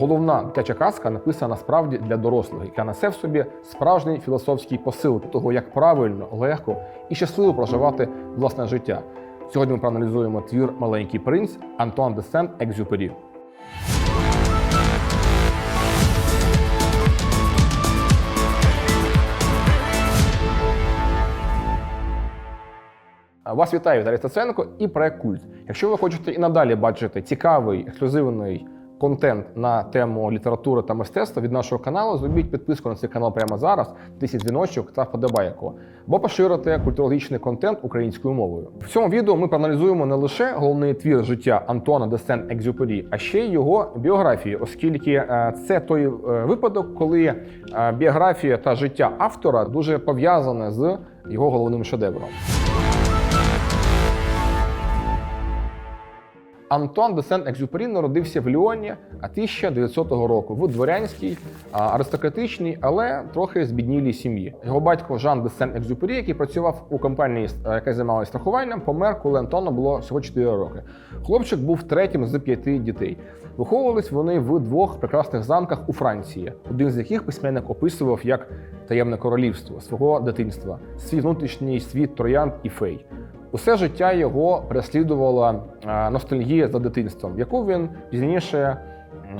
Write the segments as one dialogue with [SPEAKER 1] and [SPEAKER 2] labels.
[SPEAKER 1] головна дитяча казка написана насправді для дорослих, яка несе в собі справжній філософський посил того, як правильно, легко і щасливо проживати власне життя. Сьогодні ми проаналізуємо твір Маленький принц Антуан де Сент-Екзюпері. Вас вітаю Віталій Стаценко і проект Культ. Якщо ви хочете і надалі бачити цікавий ексклюзивний контент на тему літератури та мистецтва від нашого каналу, зробіть підписку на цей канал прямо зараз, тисяч дзвіночок та вподобайку, або поширити культурологічний контент українською мовою. В цьому відео ми проаналізуємо не лише головний твір життя Антуана де Сен-Екзюпері, а ще й його біографію, оскільки е, це той е, випадок, коли е, біографія та життя автора дуже пов'язане з його головним шедевром. Антуан де Сент-Екзюпері народився в Ліоні 1900 року в дворянській, аристократичній, але трохи збіднілій сім'ї. Його батько Жан де Сент-Екзюпері, який працював у компанії, е, яка займалася страхуванням, помер, коли Антону було всього 4 роки. Хлопчик був третім з п'яти дітей. Виховувались вони в двох прекрасних замках у Франції, один з яких письменник описував як таємне королівство свого дитинства, свій внутрішній світ троянд і фей. Усе життя його переслідувала е, ностальгія за дитинством, яку він пізніше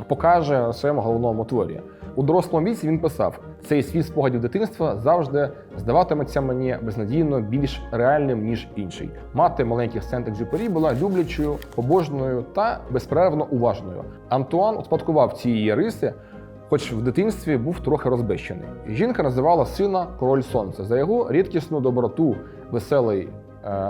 [SPEAKER 1] покаже у своєму головному творі. У дорослому віці він писав: цей світ спогадів дитинства завжди здаватиметься мені безнадійно більш реальним ніж інший. Мати маленьких Сент-Екзюпері була люблячою, побожною та безперервно уважною. Антуан успадкував ці її риси. Хоч в дитинстві був трохи розбещений. Жінка називала сина Король Сонця за його рідкісну доброту, веселий,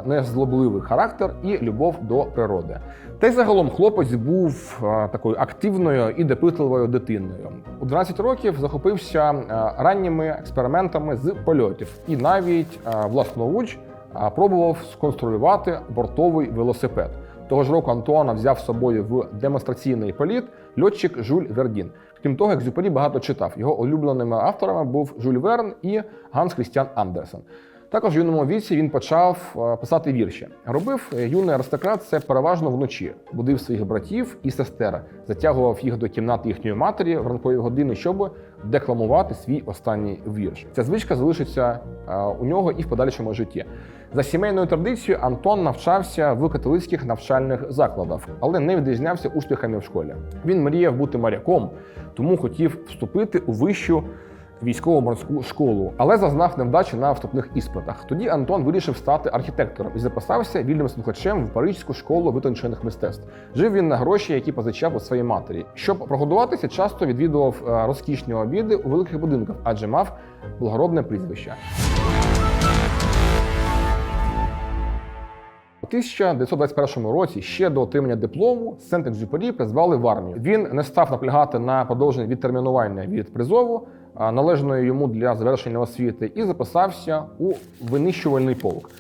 [SPEAKER 1] незлобливий характер і любов до природи. Та й загалом хлопець був е, такою активною і допитливою дитиною. У 12 років захопився е, ранніми експериментами з польотів і навіть е, власноруч е, пробував сконструювати бортовий велосипед. Того ж року Антуана взяв з собою в демонстраційний політ льотчик Жюль Вердін. Крім того, Екзюпері багато читав. Його улюбленими авторами був Жюль Верн і Ганс Крістіан Андерсен. Також в юному віці він почав е, писати вірші. Робив е, юний аристократ це переважно вночі. Будив своїх братів і сестер, затягував їх до кімнати їхньої матері в ранкові години, щоб декламувати свій останній вірш. Ця звичка залишиться е, у нього і в подальшому житті. За сімейною традицією Антон навчався в католицьких навчальних закладах, але не відрізнявся успіхами в школі. Він мріяв бути моряком, тому хотів вступити у вищу військово-морську школу, але зазнав невдачі на вступних іспитах. Тоді Антон вирішив стати архітектором і записався вільним слухачем в Паризьку школу витончених мистецтв. Жив він на гроші, які позичав у своїй матері. Щоб прогодуватися, часто відвідував е, розкішні обіди у великих будинках, адже мав благородне прізвище. У 1921 році, ще до отримання диплому, Сент-Екзюпері призвали в армію. Він не став наполягати на продовженні відтермінування від призову, належної йому для завершення освіти, і записався у винищувальний полк.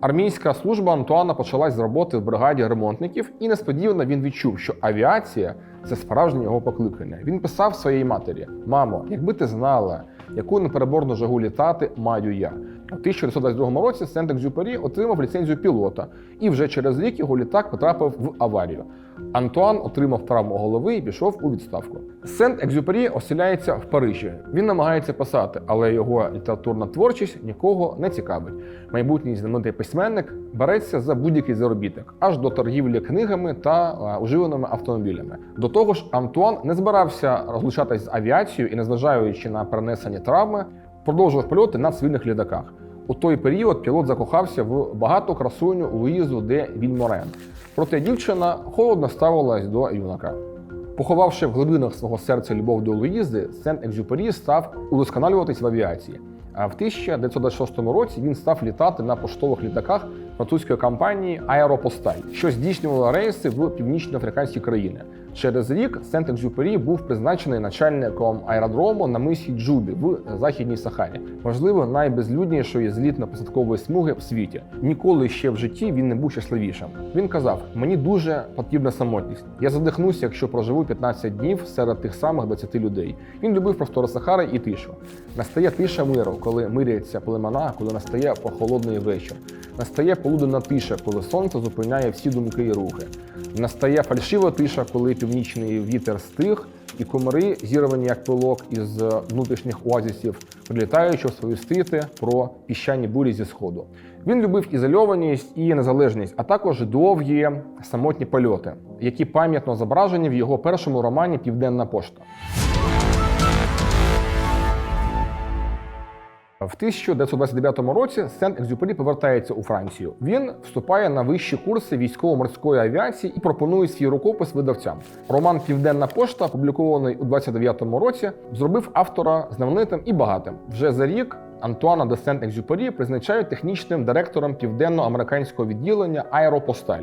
[SPEAKER 1] Армійська служба Антуана почалась з роботи в бригаді ремонтників, і несподівано він відчув, що авіація це справжнє його покликання. Він писав своїй матері: Мамо, якби ти знала, яку непереборну жагу літати маю я. У 1922 році Сент-Екзюпері отримав ліцензію пілота, і вже через рік його літак потрапив в аварію. Антуан отримав травму голови і пішов у відставку. Сент-Екзюпері оселяється в Парижі. Він намагається писати, але його літературна творчість нікого не цікавить. Майбутній знаменитий письменник береться за будь-який заробіток, аж до торгівлі книгами та а, уживаними автомобілями. До того ж, Антуан не збирався розлучатись з авіацією і, незважаючи на перенесені травми, продовжував польоти на цивільних літаках. У той період пілот закохався в багату красуню Луїзу де Вільморен. Проте дівчина холодно ставилась до юнака. Поховавши в глибинах свого серця любов до Луїзи, Сент-Екзюпері став удосконалюватись в авіації. А в 1926 році він став літати на поштових літаках французької компанії Аеропосталь, що здійснювала рейси в північноафриканські країни. Через рік Сент-Екзюпері був призначений начальником аеродрому на мисі Джубі в Західній Сахарі, можливо, найбезлюднішої злітно-посадкової смуги в світі. Ніколи ще в житті він не був щасливішим. Він казав: мені дуже потрібна самотність. Я задихнуся, якщо проживу 15 днів серед тих самих 20 людей. Він любив простори Сахари і тишу. Настає тиша миру, коли миряться племена, коли настає прохолодний вечір. Настає полуденна тиша, коли сонце зупиняє всі думки і рухи. Настає фальшива тиша, коли північний вітер стих, і комари, зірвані як пилок із внутрішніх оазісів, прилітаючи в свої стити про піщані бурі зі сходу. Він любив ізольованість і незалежність, а також довгі самотні польоти, які пам'ятно зображені в його першому романі Південна пошта. В 1929 році Сент-Екзюпері повертається у Францію. Він вступає на вищі курси військово-морської авіації і пропонує свій рукопис видавцям. Роман Південна пошта, опублікований у 29-му році, зробив автора знаменитим і багатим. Вже за рік Антуана де Сент-Екзюпері призначають технічним директором південно-американського відділення Аеропосталь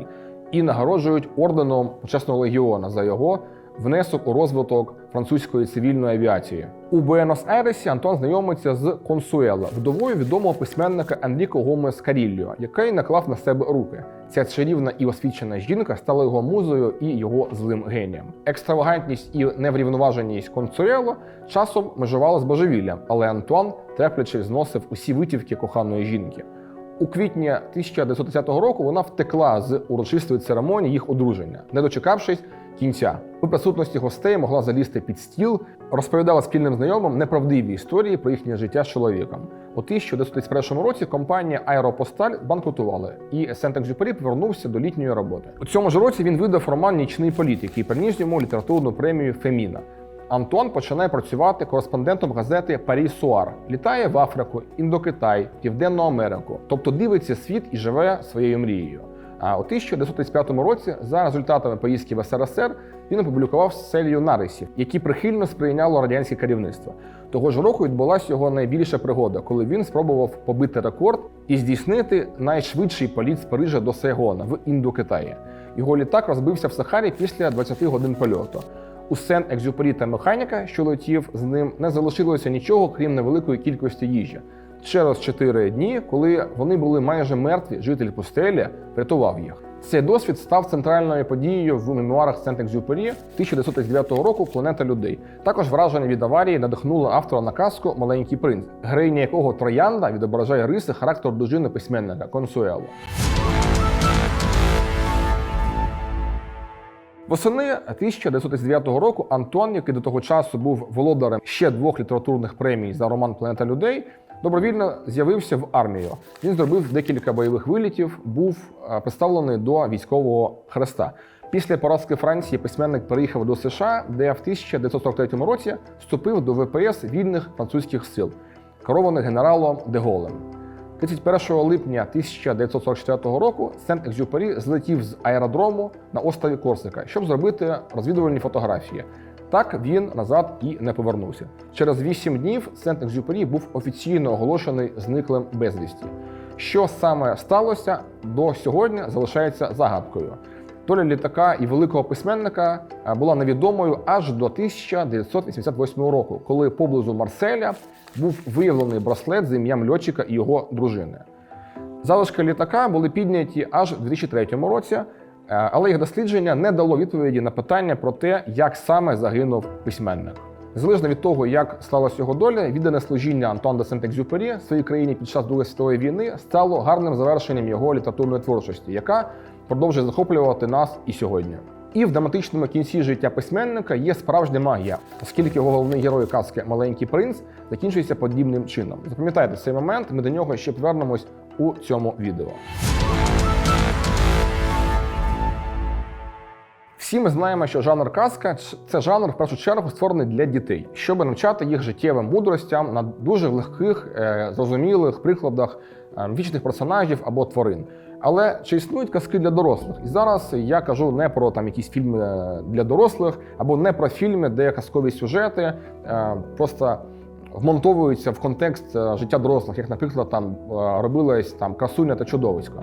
[SPEAKER 1] і нагороджують орденом почесного легіона за його внесок у розвиток французької цивільної авіації. У Буенос-Айресі Антон знайомиться з Консуело, вдовою відомого письменника Енріко Гомес Карільо, який наклав на себе руки. Ця чарівна і освічена жінка стала його музою і його злим генієм. Екстравагантність і неврівноваженість Консуело часом межували з божевіллям, але Антуан терпляче зносив усі витівки коханої жінки. У квітні 1910 року вона втекла з урочистої церемонії їх одруження, не дочекавшись кінця. У присутності гостей могла залізти під стіл, розповідала спільним знайомим неправдиві історії про їхнє життя з чоловіком. У 1931 році компанія Аеропосталь банкрутувала, і Сент-Екзюпері повернувся до літньої роботи. У цьому ж році він видав роман Нічний політ, який приніс йому літературну премію Феміна. Антуан починає працювати кореспондентом газети Парі Суар, літає в Африку, Індокитай, Південну Америку, тобто дивиться світ і живе своєю мрією. А у 1935 році, за результатами поїздки в СРСР, він опублікував серію нарисів, які прихильно сприйняло радянське керівництво. Того ж року відбулася його найбільша пригода, коли він спробував побити рекорд і здійснити найшвидший політ з Парижа до Сайгона в Індокитаї. Його літак розбився в Сахарі після 20 годин польоту. У Сен-Екзюпері та механіка, що летів з ним, не залишилося нічого, крім невеликої кількості їжі. Через 4 дні, коли вони були майже мертві, житель пустелі врятував їх. Цей досвід став центральною подією в мемуарах Сент-Екзюпері 1939 року Планета людей. Також враження від аварії надихнуло автора на казку Маленький принц, героїня якого троянда відображає риси характеру дружини письменника Консуело. Восени 1939 року Антон, який до того часу був володарем ще двох літературних премій за роман Планета людей, добровільно з'явився в армію. Він зробив декілька бойових вилітів, був е, представлений до військового хреста. Після поразки Франції письменник переїхав до США, де в 1943 році вступив до ВПС вільних французьких сил, керованих генералом Деголем. 31 липня 1944 року Сент-Екзюпері злетів з аеродрому на острові Корсика, щоб зробити розвідувальні фотографії. Так він назад і не повернувся. Через 8 днів Сент-Екзюпері був офіційно оголошений зниклим безвісті. Що саме сталося до сьогодні залишається загадкою. Доля літака і великого письменника е, була невідомою аж до 1988 року, коли поблизу Марселя був виявлений браслет з ім'ям льотчика і його дружини. Залишки літака були підняті аж у 2003 році, але їх дослідження не дало відповіді на питання про те, як саме загинув письменник. Залежно від того, як склалась його доля, віддане служіння Антуан де Сент-Екзюпері своїй країні під час Другої світової війни стало гарним завершенням його літературної творчості, яка продовжує захоплювати нас і сьогодні. І в драматичному кінці життя письменника є справжня магія, оскільки його головний герой казки Маленький принц закінчується подібним чином. Запам'ятайте цей момент, ми до нього ще повернемось у цьому відео. Всі ми знаємо, що жанр казка це жанр в першу чергу створений для дітей, щоб навчати їх життєвим мудростям на дуже легких, е, зрозумілих прикладах е, вічних персонажів або тварин. Але чи існують казки для дорослих? І зараз я кажу не про там якісь фільми е, для дорослих, або не про фільми, де казкові сюжети просто вмонтовуються в контекст життя дорослих, як, наприклад, там робилось там красуня та чудовисько.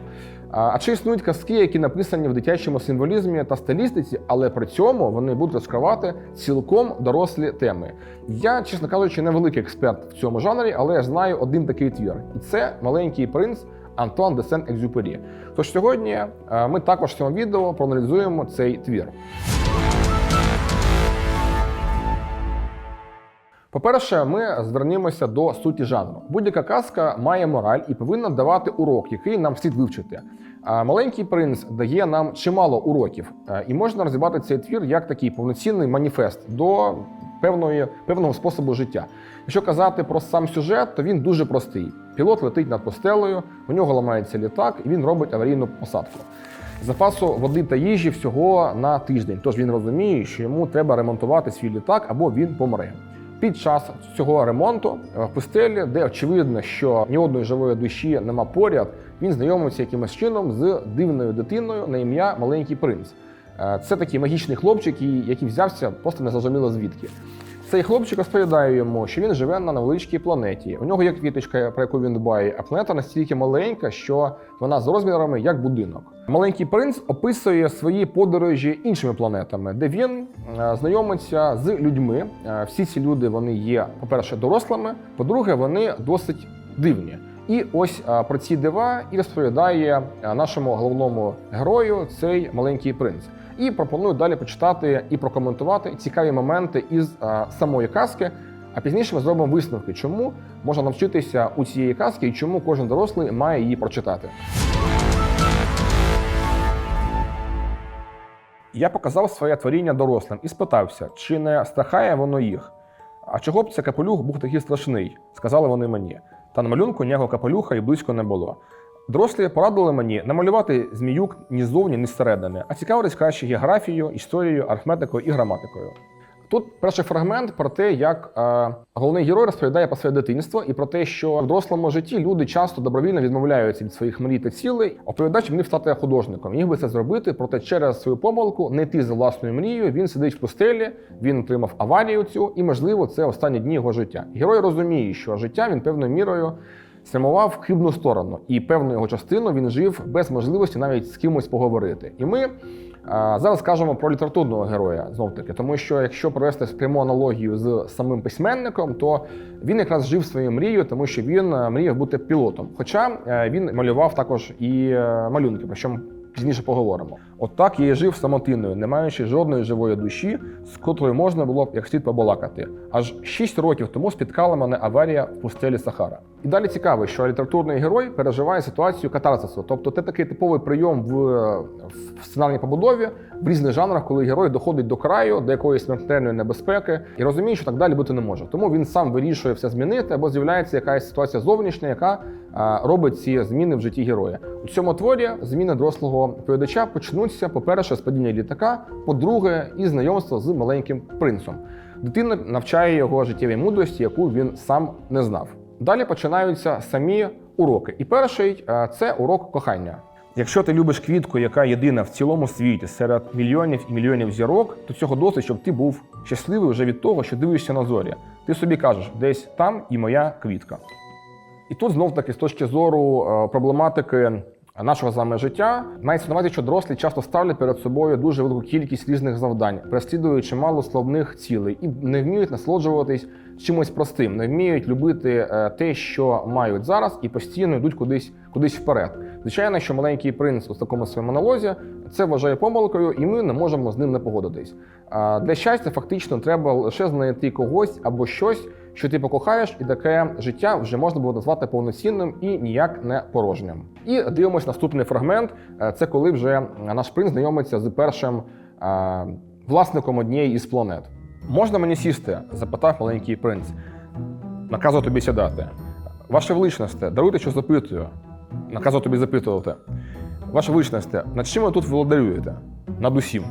[SPEAKER 1] А чи існують казки, які написані в дитячому символізмі та стилістиці, але при цьому вони будуть розкривати цілком дорослі теми? Я, чесно кажучи, не великий експерт в цьому жанрі, але я знаю один такий твір, і це маленький принц Антуан де Сен-Екзюпері. Тож сьогодні ми також в цьому відео проаналізуємо цей твір. По-перше, ми звернемося до суті жанру. Будь-яка казка має мораль і повинна давати урок, який нам слід вивчити. Маленький принц дає нам чимало уроків, Е, і можна розібрати цей твір як такий повноцінний маніфест до певної, певного способу життя. Якщо казати про сам сюжет, то він дуже простий. Пілот летить над постелею, у нього ламається літак, і він робить аварійну посадку. Запасу води та їжі всього на тиждень. Тож він розуміє, що йому треба ремонтувати свій літак або він помре. Під час цього ремонту е, в пустелі, де очевидно, що ні одної живої душі нема поряд, він знайомиться якимось чином з дивною дитиною на ім'я Маленький принц. Е, Це такий магічний хлопчик, який взявся просто незрозуміло звідки. Цей хлопчик розповідає йому, що він живе на невеличкій планеті. У нього є квіточка, про яку він дбає, а планета настільки маленька, що вона з розмірами як будинок. Маленький принц описує свої подорожі іншими планетами, де він е, знайомиться з людьми. Е, Всі ці люди вони є, по-перше, дорослими, по-друге, вони досить дивні. І ось е, про ці дива і розповідає нашому головному герою цей маленький принц. І пропоную далі почитати і прокоментувати цікаві моменти із е, самої казки. А пізніше ми зробимо висновки, чому можна навчитися у цієї казки і чому кожен дорослий має її прочитати. Я показав своє творіння дорослим і спитався, чи не страхає воно їх. А чого б це капелюх був такий страшний? сказали вони мені. Та на малюнку ніякого капелюха і близько не було. Дорослі порадили мені намалювати зміюк ні ззовні, ні зсередини, а цікавились краще географією, історією, арифметикою і граматикою. Тут перший фрагмент про те, як е, головний герой розповідає про своє дитинство і про те, що в дорослому житті люди часто добровільно відмовляються від своїх мрій та цілей. Оповідач міг стати художником. Міг би це зробити, проте через свою помилку не йти за власною мрією. Він сидить в пустелі, він отримав аварію цю, і можливо, це останні дні його життя. Герой розуміє, що життя він певною мірою спрямував в хибну сторону, і певну його частину він жив без можливості навіть з кимось поговорити. І ми а, зараз кажемо про літературного героя знов таки, тому що якщо провести пряму аналогію з самим письменником, то він якраз жив своєю мрією, тому що він мріяв бути пілотом. Хоча е, він малював також і е, малюнки, ми пізніше поговоримо. От так я і жив самотиною, не маючи жодної живої душі, з котрою можна було б як слід побалакати. Аж 6 років тому спіткала мене аварія в пустелі Сахара. І далі цікаво, що літературний герой переживає ситуацію катарсису. Тобто це такий типовий прийом в, в сценарній побудові в різних жанрах, коли герой доходить до краю, до якоїсь смертельної небезпеки і розуміє, що так далі бути не може. Тому він сам вирішує все змінити, або з'являється якась ситуація зовнішня, яка робить ці зміни в житті героя. У цьому творі зміни дорослого оповідача почнуться, по-перше, з падіння літака, по-друге, із знайомства з маленьким принцем. Дитина навчає його життєвій мудрості, яку він сам не знав. Далі починаються самі уроки. І перший е, це урок кохання. Якщо ти любиш квітку, яка єдина в цілому світі серед мільйонів і мільйонів зірок, то цього досить, щоб ти був щасливий вже від того, що дивишся на зорі. Ти собі кажеш, десь там і моя квітка. І тут знов таки з точки зору е, проблематики нашого з вами життя, мається на увазі, що дорослі часто ставлять перед собою дуже велику кількість різних завдань, переслідують чимало славних цілей і не вміють насолоджуватись чимось простим, не вміють любити е, те, що мають зараз, і постійно йдуть кудись кудись вперед. Звичайно, що маленький принц у такому своєму монолозі це вважає помилкою, і ми не можемо з ним не погодитись. Для щастя, фактично, треба лише знайти когось або щось, що ти покохаєш, і таке життя вже можна було назвати повноцінним і ніяк не порожнім. І дивимось наступний фрагмент. Е, Це коли вже наш принц знайомиться з першим е, власником однієї із планет. Можна мені сісти? запитав маленький принц. Наказую тобі сідати. Ваше величносте, даруйте, що запитую. Наказую тобі запитувати. Ваше величносте, над чим ви тут володарюєте? Над усім.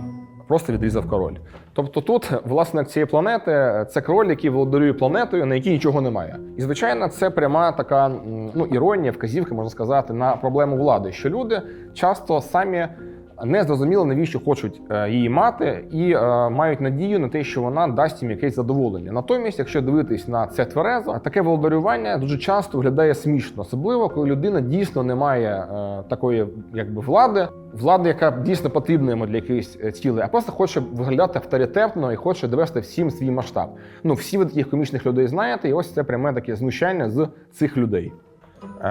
[SPEAKER 1] Просто відрізав король. Тобто тут власник цієї планети це король, який володарює планетою, на якій нічого немає. І звичайно, це пряма така ну, іронія, вказівка, можна сказати, на проблему влади, що люди часто самі не зрозуміли, навіщо хочуть е, її мати, і е, мають надію на те, що вона дасть їм якесь задоволення. Натомість, якщо дивитись на це тверезо, таке володарювання дуже часто виглядає смішно, особливо коли людина дійсно не має е, такої, якби влади, влади, яка дійсно потрібна йому для якихось е, а просто хоче виглядати авторитетно і хоче довести всім свій масштаб. Ну всі ви таких комічних людей знаєте, і ось це пряме таке знущання з цих людей.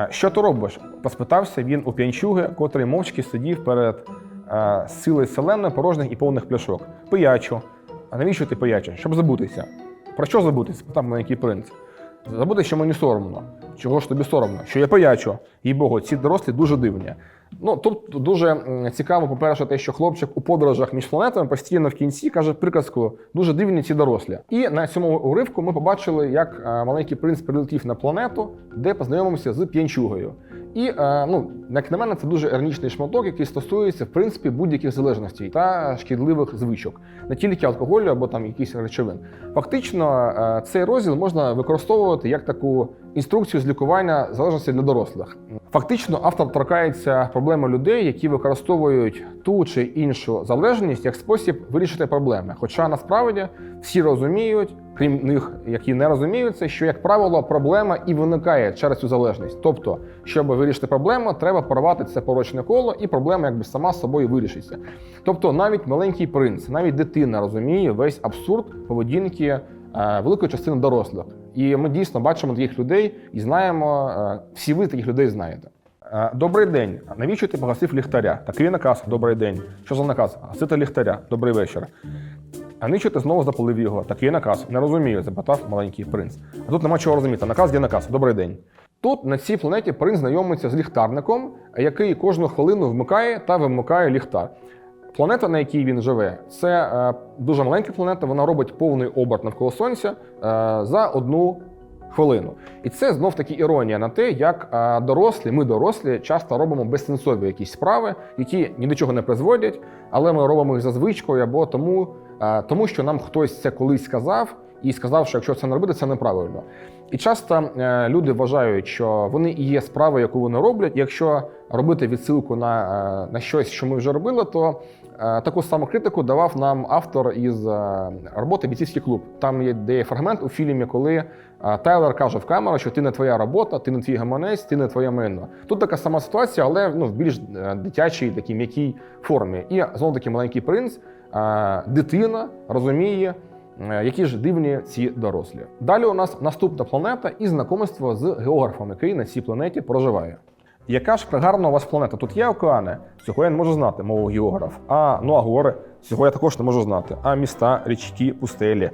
[SPEAKER 1] Що ти робиш? поспитався він у п'янчуги, котрий мовчки сидів перед е, силою порожніх і повних пляшок. Пиячу. А навіщо ти пиячу? Щоб забутися. Про що забутися? спитав маленький принц. Забути, що мені соромно. Чого ж тобі соромно? Що я пиячу. Їй Богу, ці дорослі дуже дивні. Ну тут дуже цікаво, по-перше, те, що хлопчик у подорожах між планетами постійно в кінці каже приказку дуже дивні ці дорослі. І на цьому уривку ми побачили, як е, маленький принц прилетів на планету, де познайомився з п'янчугою. І е, ну, як на мене, це дуже іронічний шматок, який стосується в принципі будь-яких залежностей та шкідливих звичок, не тільки алкоголю або там якихось речовин. Фактично, е, цей розділ можна використовувати як таку інструкцію з лікування залежності для дорослих. Фактично, автор торкається проблеми людей, які використовують ту чи іншу залежність як спосіб вирішити проблеми. Хоча насправді всі розуміють, крім них, які не розуміють це, що як правило проблема і виникає через цю залежність. Тобто, щоб вирішити проблему, треба порвати це порочне коло, і проблема якби сама з собою вирішиться. Тобто, навіть маленький принц, навіть дитина розуміє весь абсурд поведінки е, великої частини дорослих. І ми дійсно бачимо таких людей і знаємо, е, всі ви таких людей знаєте. Е, Добрий день. Навіщо ти погасив ліхтаря? Такий наказ. Добрий день. Що за наказ? Гасити ліхтаря. Добрий вечір. А навіщо ти знову запалив його? Такий наказ. Не розумію, запитав маленький принц. А тут нема чого розуміти. Наказ є наказ. Добрий день. Тут на цій планеті принц знайомиться з ліхтарником, який кожну хвилину вмикає та вимикає ліхтар. Планета, на якій він живе, це е, дуже маленька планета. Вона робить повний оберт навколо сонця е, за одну хвилину. І це знов таки іронія на те, як е, дорослі, ми дорослі, часто робимо безсенсові якісь справи, які ні до чого не призводять, але ми робимо їх за звичкою або тому, тому що нам хтось це колись сказав і сказав, що якщо це не робити, це неправильно. І часто е, люди вважають, що вони і є справа, яку вони роблять. Якщо робити відсилку на, е, на щось, що ми вже робили, то е, таку саму критику давав нам автор із е, роботи Бійцівський клуб. Там є де є фрагмент у фільмі, коли е, Тайлер каже в камеру, що ти не твоя робота, ти не твій гаманець, ти не твоє майно. Тут така сама ситуація, але ну, в більш е, дитячій, такій м'якій формі. І знову таки маленький принц, е, дитина розуміє. Е, Які ж дивні ці дорослі. Далі у нас наступна планета і знакомство з географом, який на цій планеті проживає. Яка ж пригарна у вас планета? Тут є океани? Цього я не можу знати, мовив географ. А ну а гори цього я також не можу знати. А міста, річки, пустелі.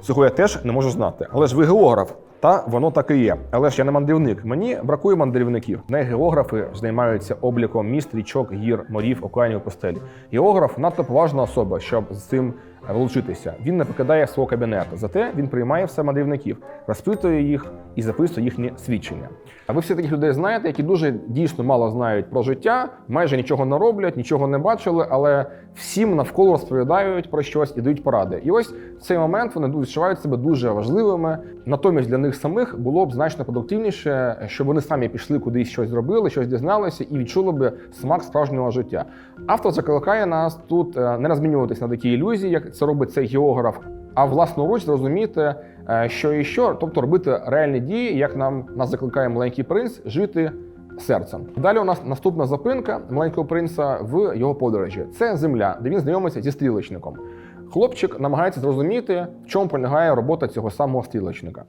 [SPEAKER 1] Цього я теж не можу знати. Але ж ви географ. Та воно так і є. Але ж я не мандрівник. Мені бракує мандрівників. Не географи займаються обліком міст, річок, гір, морів, океанів, пустель. Географ надто поважна особа, щоб з цим влучитися. Він не покидає свого кабінету. Зате він приймає все мандрівників, розпитує їх і записує їхні свідчення. А ви всі таких людей знаєте, які дуже дійсно мало знають про життя, майже нічого не роблять, нічого не бачили, але всім навколо розповідають про щось і дають поради. І ось в цей момент вони відчувають себе дуже важливими. Натомість для них самих було б значно продуктивніше, щоб вони самі пішли кудись щось зробили, щось дізналися і відчули б смак справжнього життя. Автор закликає нас тут е, не розмінюватись на такі ілюзії, як це робить цей географ, а власноруч зрозуміти, е, що і що, тобто робити реальні дії, як нам нас закликає маленький принц, жити серцем. Далі у нас наступна зупинка маленького принца в його подорожі. Це земля, де він знайомиться зі стрілочником. Хлопчик намагається зрозуміти, в чому полягає робота цього самого стрілочника.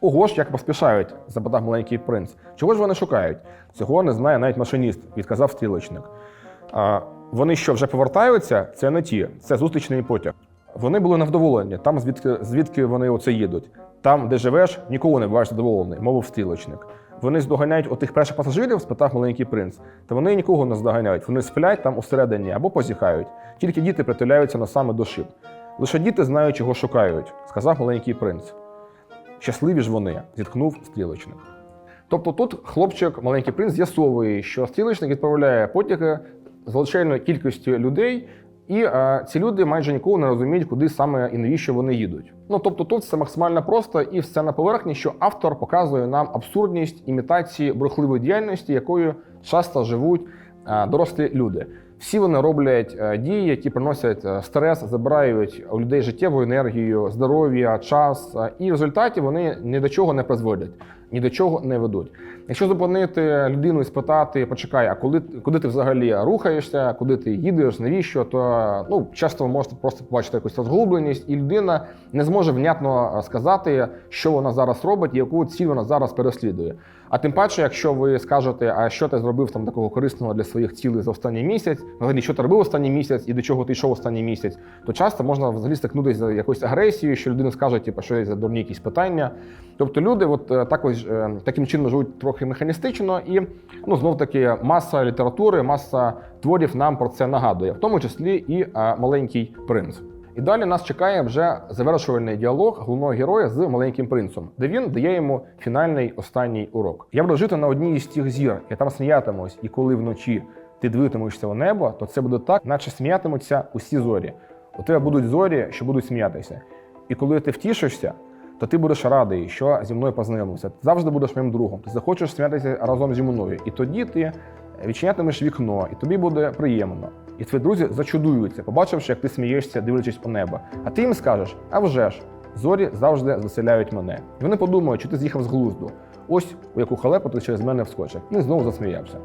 [SPEAKER 1] Ого ж, як поспішають, запитав маленький принц. Чого ж вони шукають? Цього не знає навіть машиніст, відказав стрілочник. Вони що, вже повертаються? Це не ті, це зустрічний потяг. Вони були невдоволені там, звідки, звідки вони оце їдуть. Там, де живеш, ніколи не буваєш задоволений, мовив стрілочник. Вони здоганяють отих перших пасажирів, спитав маленький принц. Та вони нікого не здоганяють. Вони сплять там усередині або позіхають. Тільки діти притуляються носами до шиб. Лише діти знають, чого шукають, сказав маленький принц. Щасливі ж вони, зіткнув стрілочник. Тобто тут хлопчик, маленький принц, з'ясовує, що стрілочник відправляє потяги з величезною кількістю людей, і е, ці люди майже ніколи не розуміють, куди саме і навіщо вони їдуть. Ну тобто тут все максимально просто і все на поверхні, що автор показує нам абсурдність імітації брехливої діяльності, якою часто живуть е, дорослі люди. Всі вони роблять е, дії, які приносять е, стрес, забирають у людей життєву енергію, здоров'я, час, е, і в результаті вони ні до чого не призводять, ні до чого не ведуть. Якщо зупинити людину і спитати, почекай, а коли куди ти взагалі рухаєшся, куди ти їдеш, навіщо, то ну часто ви можете просто побачити якусь розгубленість, і людина не зможе внятно е, сказати, що вона зараз робить і яку ціль вона зараз переслідує. А тим паче, якщо ви скажете, а що ти зробив там такого корисного для своїх цілей за останній місяць, взагалі, що ти робив останній місяць і до чого ти йшов останній місяць, то часто можна взагалі стикнутися з якоюсь агресією, що людина скаже, типу, що є за дурні якісь питання. Тобто люди, от е, також е, таким чином живуть трохи механістично, і ну знов таки маса літератури, маса творів нам про це нагадує, в тому числі і е, маленький принц. І далі нас чекає вже завершувальний діалог головного героя з маленьким принцем, де він дає йому фінальний останній урок. Я буду жити на одній із тих зір, я там сміятимусь, і коли вночі ти дивитимешся у небо, то це буде так, наче сміятимуться усі зорі. У тебе будуть зорі, що будуть сміятися. І коли ти втішишся, то ти будеш радий, що зі мною познайомився. Ти завжди будеш моїм другом. Ти захочеш сміятися разом зі мною. І тоді ти відчинятимеш вікно, і тобі буде приємно. І твої друзі зачудуються, побачивши, як ти смієшся, дивлячись у небо. А ти їм скажеш: а вже ж, зорі завжди заселяють мене. І вони подумають, що ти з'їхав з глузду. Ось у яку халепу ти через мене вскочив. І знову засміявся.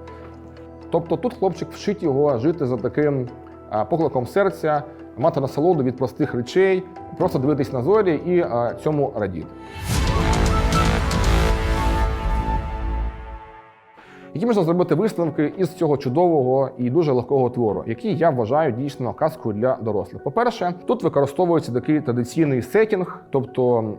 [SPEAKER 1] Тобто тут хлопчик вчить його жити за таким покликом серця, мати насолоду від простих речей, просто дивитись на зорі і цьому радіти. Які можна зробити висновки із цього чудового і дуже легкого твору, який я вважаю дійсно казкою для дорослих. По-перше, тут використовується такий традиційний сетінг, тобто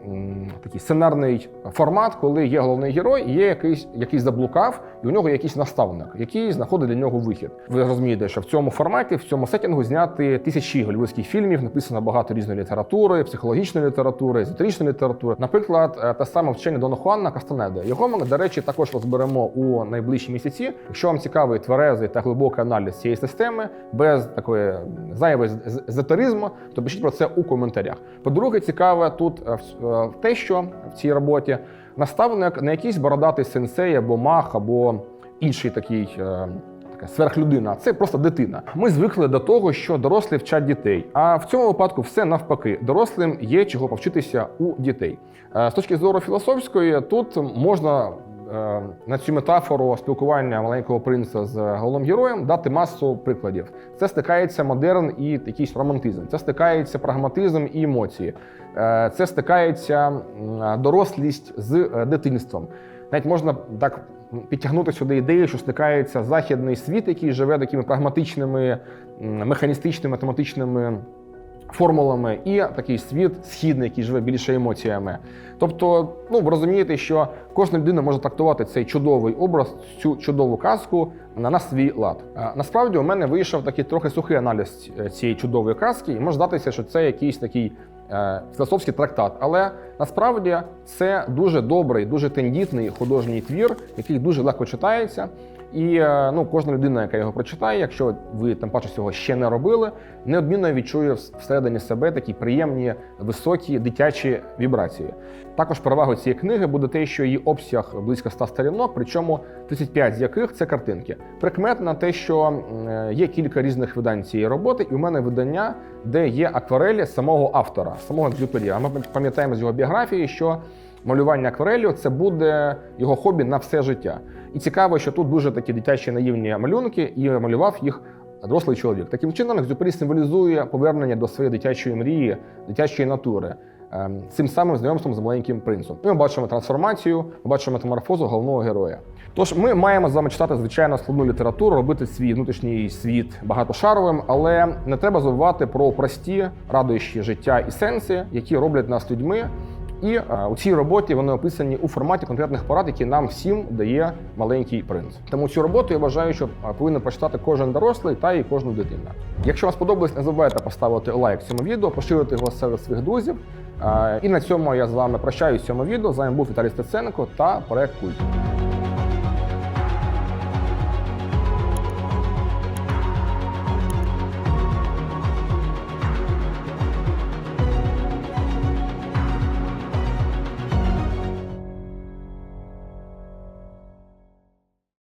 [SPEAKER 1] такий сценарний формат, коли є головний герой, є якийсь, який заблукав, і у нього якийсь наставник, який знаходить для нього вихід. Ви розумієте, що в цьому форматі, в цьому сетінгу зняти тисячі голівудських фільмів, написано багато різної літератури, психологічної літератури, езотеричної літератури. Наприклад, е, те саме вчення Дона Хуана Кастанеда. Його ми, до речі, також розберемо у найближчі місяці. Якщо вам цікавий тверезий та глибокий аналіз цієї системи, без такої зайвої з- з- езотеризму, то пишіть про це у коментарях. По-друге, цікаве тут е, е, те, що в цій роботі наставник не якийсь бородатий сенсей або мах, або інший такий. е, сверхлюдина, це просто дитина. Ми звикли до того, що дорослі вчать дітей. А в цьому випадку все навпаки. Дорослим є чого повчитися у дітей. З точки зору філософської, тут можна на цю метафору спілкування маленького принца з головним героєм дати масу прикладів. Це стикається модерн і якийсь романтизм. Це стикається прагматизм і емоції. Е, Це стикається дорослість з е, дитинством. Навіть можна так підтягнути сюди ідею, що стикається західний світ, який живе такими прагматичними, механістичними, математичними формулами, і такий світ східний, який живе більше емоціями. Тобто, ну ви розумієте, що кожна людина може трактувати цей чудовий образ, цю чудову казку на, на свій лад. Насправді у мене вийшов такий трохи сухий аналіз е, цієї чудової казки, і може здатися, що це якийсь такий філософський трактат. Але насправді це дуже добрий, дуже тендітний художній твір, який дуже легко читається. І е, ну, кожна людина, яка його прочитає, якщо ви тим паче цього ще не робили, неодмінно відчує всередині себе такі приємні, високі дитячі вібрації. Також перевагою цієї книги буде те, що її обсяг близько 100 сторінок, причому 35 з яких це картинки. Прикметно те, що е, є кілька різних видань цієї роботи, і у мене видання, де є акварелі самого автора, самого Екзюпері. А ми пам'ятаємо з його біографії, що малювання акварелью це буде його хобі на все життя. І цікаво, що тут дуже такі дитячі наївні малюнки, і малював їх дорослий чоловік. Таким чином, Екзюпері символізує повернення до своєї дитячої мрії, дитячої натури. ем, Цим самим знайомством з маленьким принцем. Ми бачимо трансформацію, ми бачимо метаморфозу головного героя. Тож ми маємо з вами читати звичайно складну літературу, робити свій внутрішній світ багатошаровим, але не треба забувати про прості радуючі життя і сенси, які роблять нас людьми. І е, у цій роботі вони описані у форматі конкретних порад, які нам всім дає маленький принц. Тому цю роботу я вважаю, що е, повинен прочитати кожен дорослий та і кожна дитина. Якщо вам сподобалось, не забувайте поставити лайк цьому відео, поширити його серед своїх друзів. Е, І на цьому я з вами прощаюсь цьому відео. З вами був Віталій Стеценко та проект Культ.